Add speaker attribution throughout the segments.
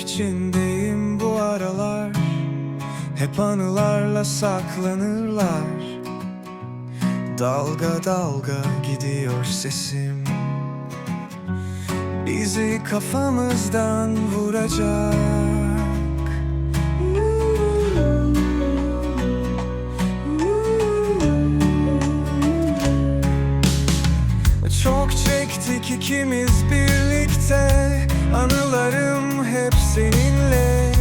Speaker 1: içindeyim bu aralar. Hep anılarla saklanırlar. Dalga dalga gidiyor sesim. Bizi kafamızdan vuracak. Çok çektik ikimiz birlikte Anılarım hep seninle.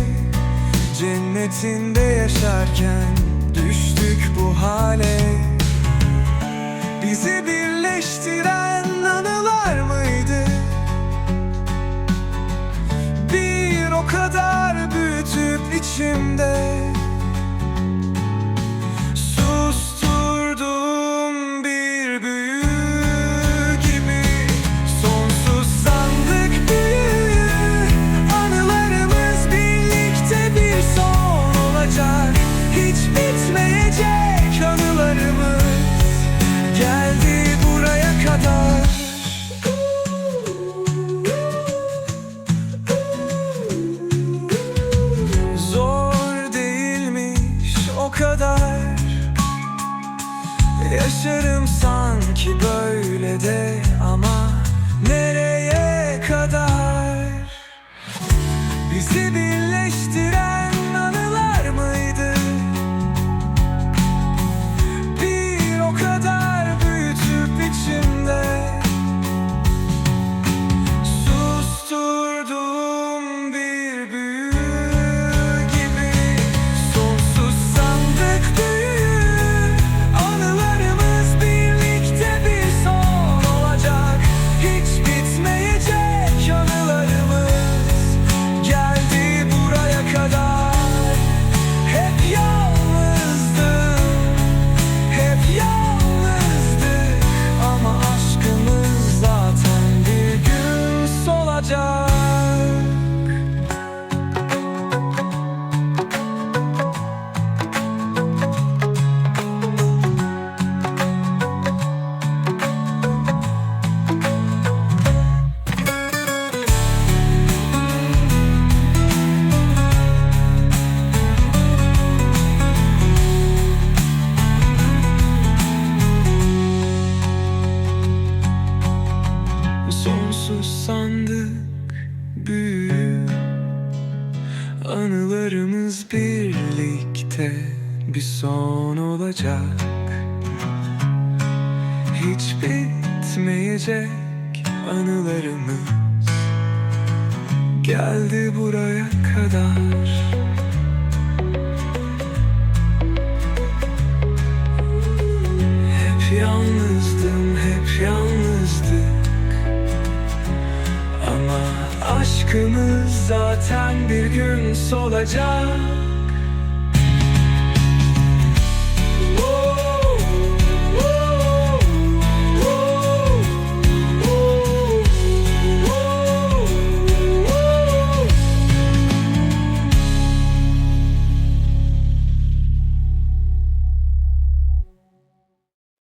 Speaker 1: Cennetinde yaşarken düştük bu hale. Bizi birleştiren Yaşarım sanki böyle de ama nereye büyük Anılarımız birlikte bir son olacak. Hiç bitmeyecek anılarımız. Geldi buraya kadar aşkımız zaten bir gün solacak